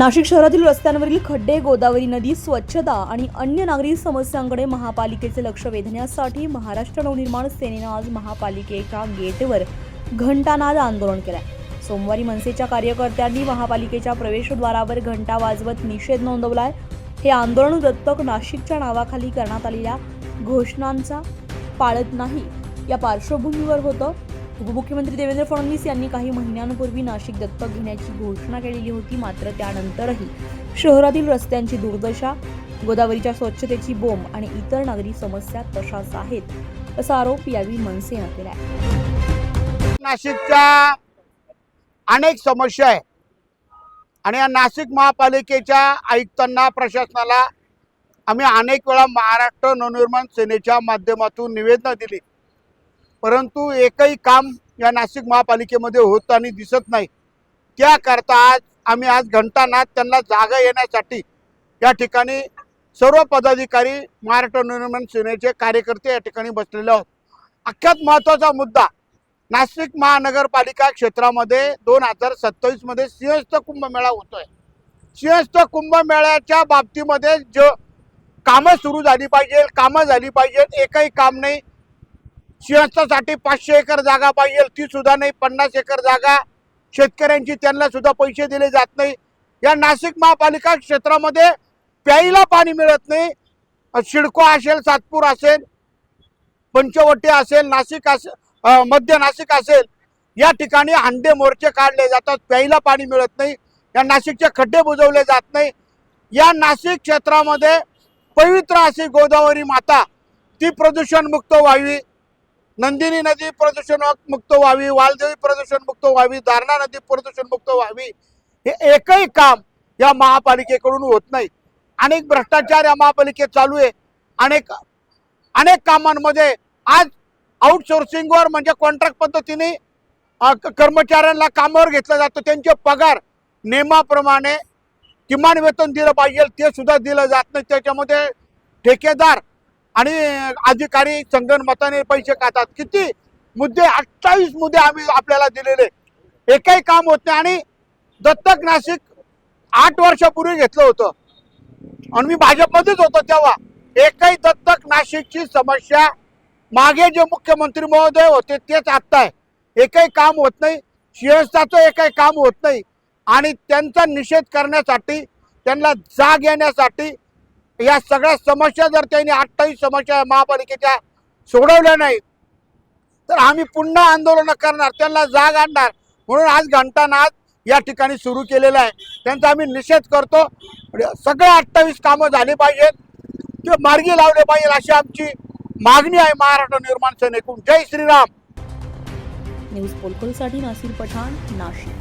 नाशिक शहरातील रस्त्यांवरील खड्डे गोदावरी नदी स्वच्छता आणि अन्य नागरी समस्यांकडे महापालिकेचे लक्ष वेधण्यासाठी महाराष्ट्र नवनिर्माण सेनेनं आज महापालिकेच्या गेटवर घंटानाद आंदोलन केलंय. सोमवारी मनसेच्या कार्यकर्त्यांनी महापालिकेच्या प्रवेशद्वारावर घंटा वाजवत निषेध नोंदवलाय. हे आंदोलन दत्तक नाशिकच्या नावाखाली करण्यात आलेल्या घोषणांचा पाळत नाही. या पार्श्वभूमीवर होतं उपमुख्यमंत्री देवेंद्र फडणवीस यांनी काही महिन्यांपूर्वी नाशिक दत्तक घेण्याची घोषणा केलेली होती. मात्र त्यानंतरही शहरातील रस्त्यांची दुर्दशा गोदावरीच्या स्वच्छतेची बोंब आणि इतर नागरी समस्या तशाच आहेत असा आरोप यावेळी मनसेनं केलाय. नाशिकच्या अनेक समस्या आहे आणि या नाशिक महापालिकेच्या आयुक्तांना प्रशासनाला आम्ही अनेक वेळा महाराष्ट्र नवनिर्माण सेनेच्या माध्यमातून निवेदनं दिली. परंतु एकही काम या नाशिक महापालिकेमध्ये होताना दिसत नाही. त्याकरता आज आम्ही आज घंटानाथ त्यांना जागा येण्यासाठी या ठिकाणी सर्व पदाधिकारी महाराष्ट्र निर्माण सेनेचे कार्यकर्ते या ठिकाणी बसलेले आहोत. अख्यात महत्त्वाचा मुद्दा नाशिक महानगरपालिका क्षेत्रामध्ये दोन हजार सत्तावीसमध्ये सिंहस्थ कुंभमेळा होतोय. सिंहस्थ कुंभमेळ्याच्या बाबतीमध्ये ज कामं सुरू झाली पाहिजे कामं झाली पाहिजेत एकही काम नाही. सिंहस्थासाठी पाचशे एकर जागा पाहिजे. ती सुद्धा नाही पन्नास एकर जागा. शेतकऱ्यांची त्यांना सुद्धा पैसे दिले जात नाही. या नाशिक महापालिका क्षेत्रामध्ये प्यायला पाणी मिळत नाही. शिडको असेल सातपूर असेल पंचवटी असेल नाशिक असेल मध्य नाशिक असेल या ठिकाणी हंडे मोर्चे काढले जातात. प्यायला पाणी मिळत नाही. या नाशिकचे खड्डे बुजवले जात नाही. या नाशिक क्षेत्रामध्ये पवित्र अशी गोदावरी माता ती प्रदूषण मुक्त व्हावी. नंदिनी नदी प्रदूषण मुक्त व्हावी वालदेवी प्रदूषण मुक्त व्हावी दारणा नदी प्रदूषण मुक्त व्हावी हे एकही काम या महापालिकेकडून होत नाही. अनेक भ्रष्टाचार या महापालिकेत चालू आहे. अनेक अनेक कामांमध्ये आज आउटसोर्सिंगवर म्हणजे कॉन्ट्रॅक्ट पद्धतीने कर्मचाऱ्यांना कामावर घेतलं जातं. त्यांचे पगार नियमाप्रमाणे किमान वेतन दिलं पाहिजे ते सुद्धा दिलं जात नाही. त्याच्यामध्ये ठेकेदार आणि अधिकारी संगणमताने पैसे खातात. किती? मुद्दे अठ्ठावीस मुद्दे आम्ही आपल्याला दिलेले. एकही काम होत नाही. आणि दत्तक नाशिक आठ वर्षापूर्वी घेतलं होतं. आणि मी भाजपमध्येच होतो तेव्हा. एकही दत्तक नाशिकची समस्या मागे जे मुख्यमंत्री महोदय होते तेच आत्ता आहे. एकही काम होत नाही. सिंहस्थाचं एकही काम होत नाही. आणि त्यांचा निषेध करण्यासाठी त्यांना जाग येण्यासाठी या सगळ्या समस्या जर त्यांनी अठ्ठावीस समस्या महापालिकेच्या सोडवल्या नाही तर आम्ही पुन्हा आंदोलन करणार त्यांना जाग आणणार. म्हणून आज घंटानाद या ठिकाणी सुरू केलेला आहे. त्यांचा आम्ही निषेध करतो. सगळे अठ्ठावीस कामं झाली पाहिजेत. ते मार्गी लावले पाहिजे अशी आमची मागणी आहे महाराष्ट्र निर्माण सेनेकडून. जय श्रीराम. न्यूज पोलकोलसाठी नासिर पठाण नाशिक.